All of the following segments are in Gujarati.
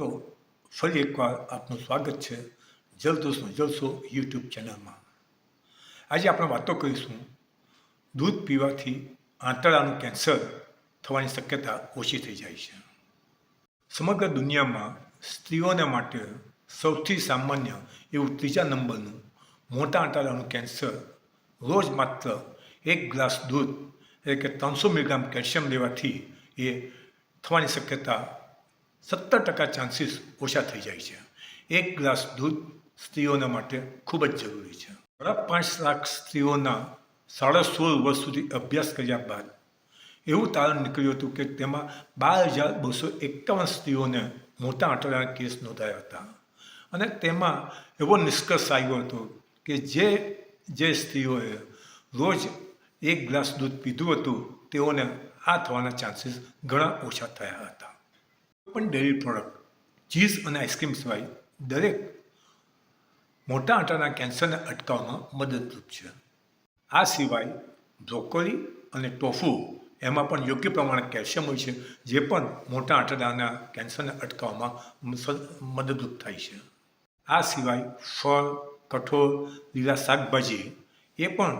તો ફરી એકવાર આપનું સ્વાગત છે જલદોસ્તનો જલસો યુટ્યુબ ચેનલમાં. આજે આપણે વાતો કરીશું દૂધ પીવાથી આંતરડાનું કેન્સર થવાની શક્યતા ઓછી થઈ જાય છે. સમગ્ર દુનિયામાં સ્ત્રીઓને માટે સૌથી સામાન્ય એવું ત્રીજા નંબરનું મોટા આંતરડાનું કેન્સર રોજ માત્ર એક ગ્લાસ દૂધ એટલે કે ત્રણસો મિલીગ્રામ કેલ્શિયમ લેવાથી એ થવાની શક્યતા સત્તર ટકા ચાન્સીસ ઓછા થઈ જાય છે. એક ગ્લાસ દૂધ સ્ત્રીઓના માટે ખૂબ જ જરૂરી છે. બરાબર પાંચ લાખ સ્ત્રીઓના સાડા સોળ વર્ષ સુધી અભ્યાસ કર્યા બાદ એવું તારણ નીકળ્યું હતું કે તેમાં બાર હજાર બસો એકાવન સ્ત્રીઓને મોટા આંતરડાના કેસ નોંધાયા હતા. અને તેમાં એવો નિષ્કર્ષ આવ્યો હતો કે જે જે સ્ત્રીઓએ રોજ એક ગ્લાસ દૂધ પીધું હતું, તેઓને આ થવાના ચાન્સીસ ઘણા ઓછા થયા હતા. પણ ડેરી પ્રોડક્ટ, ચીઝ અને આઈસ્ક્રીમ સિવાય દરેક મોટા આંટાના કેન્સરને અટકાવવામાં મદદરૂપ છે. આ સિવાય બ્રોકોલી અને ટોફુ એમાં પણ યોગ્ય પ્રમાણે કેલ્શિયમ હોય છે, જે પણ મોટા આંટાના કેન્સરને અટકાવવામાં મદદરૂપ થાય છે. આ સિવાય ફળ, કઠોળ, લીલા શાકભાજી એ પણ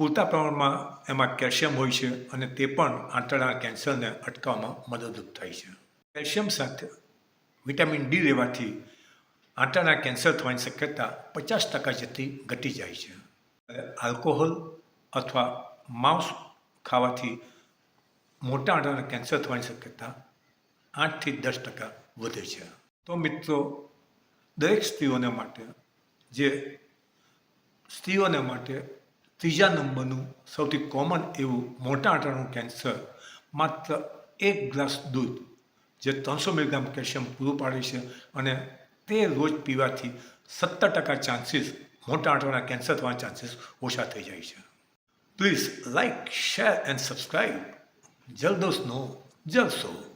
પૂરતા પ્રમાણમાં એમાં કેલ્શિયમ હોય છે અને તે પણ આંતરડા કેન્સરને અટકાવવામાં મદદરૂપ થાય છે. કેલ્શિયમ સાથે વિટામિન ડી લેવાથી આંતરડા કેન્સર થવાની શક્યતા પચાસ ટકા જેટલી ઘટી જાય છે. આલ્કોહોલ અથવા માંસ ખાવાથી મોટા આંતરડા કેન્સર થવાની શક્યતા આઠથી દસ ટકા વધે છે. તો મિત્રો, દરેક સ્ત્રીઓને માટે, જે સ્ત્રીઓને માટે ત્રીજા નંબરનું સૌથી કોમન એવું મોટા આંટાનું કેન્સર માત્ર એક ગ્લાસ દૂધ જે ત્રણસો મિલીગ્રામ કેલ્શિયમ પૂરું પાડે છે અને તે રોજ પીવાથી સત્તર ટકા ચાન્સીસ મોટા આંટાના કેન્સર થવાના ચાન્સીસ ઓછા થઈ જાય છે. Please like share and subscribe જલદોસનો જલસો.